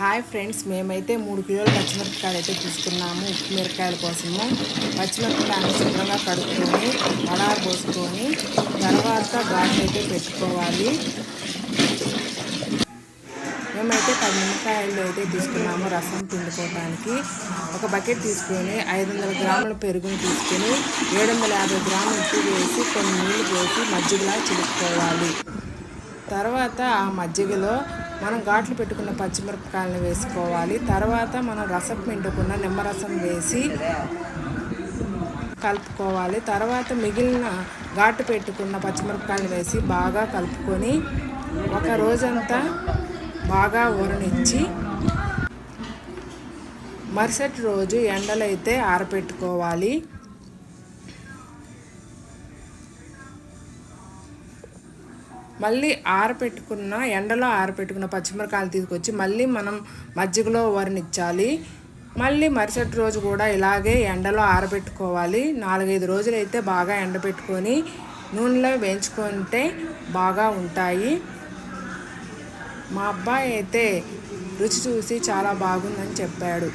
Hi friends మేమైతే మూడు కిలోల పచ్చిమిరపకాయలు అయితే తీసుకున్నాము. ఉప్పు మిరపకాయల కోసము. పచ్చిమిరపకాయలు శుభ్రంగా కడుక్కొని వడారు పోసుకొని తర్వాత ఘాట్లు అయితే పెట్టుకోవాలి. మేమైతే పది నిమ్మకాయలు అయితే తీసుకున్నాము రసం పిండుకోవడానికి ఒక బకెట్ తీసుకొని ఐదు వందల గ్రాముల పెరుగుని తీసుకొని ఏడు వందల యాభై గ్రాముల ఉప్పు వేసి కొన్ని నీళ్ళు పోసి మజ్జిగలా చిలుపుకోవాలి తర్వాత ఆ మజ్జిగలో మనం ఘాట్లు పెట్టుకున్న పచ్చిమిరపకాయలను వేసుకోవాలి. తర్వాత మనం రసం పిండుకున్న నిమ్మరసం వేసి కలుపుకోవాలి. తర్వాత మిగిలిన ఘాటు పెట్టుకున్న పచ్చిమిరపకాయలు వేసి బాగా కలుపుకొని ఒక రోజంతా బాగా ఊరనిచ్చి మరుసటి రోజు ఎండలైతే ఆరపెట్టుకోవాలి. మళ్ళీ ఆరపెట్టుకున్న ఎండలో ఆరపెట్టుకున్న పచ్చిమిరకాయలు తీసుకొచ్చి మళ్ళీ మనం మజ్జిగలో వరినిచ్చాలి. మళ్ళీ మరుసటి రోజు కూడా ఇలాగే ఎండలో ఆరబెట్టుకోవాలి నాలుగైదు రోజులు అయితే బాగా ఎండబెట్టుకొని నూనెలో వేయించుకుంటే బాగా ఉంటాయి. మా అబ్బాయి అయితే రుచి చూసి చాలా బాగుందని చెప్పాడు.